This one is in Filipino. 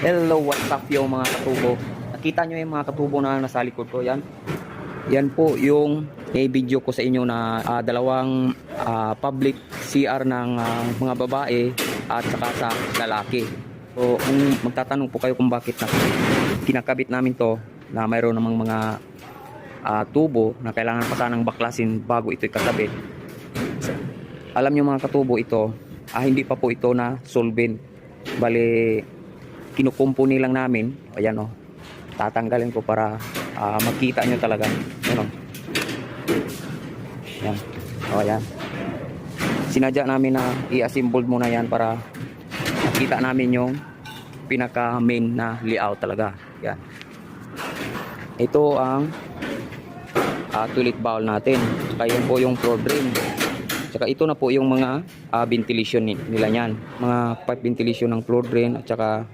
Hello, what's up yung mga katubo? Nakita nyo yung mga katubo na nasa likod ko, yan. Yan po yung i-video ko sa inyo na ah, dalawang ah, public CR ng ah, mga babae at saka sa lalaki. So, kung magtatanong po kayo kung bakit na kinakabit namin to na mayroon namang mga ah, tubo na kailangan pa sanang baklasin bago ito ikasabit. Alam nyo mga katubo ito, ah, hindi pa po ito na solvent. Bali, kinukumpuni lang namin. Ayan o. Tatanggalin ko para ah, makita nyo talaga. Ayan o. Ayan. O, ayan. Sinadya namin na i-assemble muna yan para makita namin yung pinaka main na layout talaga. Yan. Ito ang ah, toilet bowl natin. Saka yun po yung floor drain. Saka ito na po yung mga ah, ventilation ni- nila niyan. Mga pipe ventilation ng floor drain at saka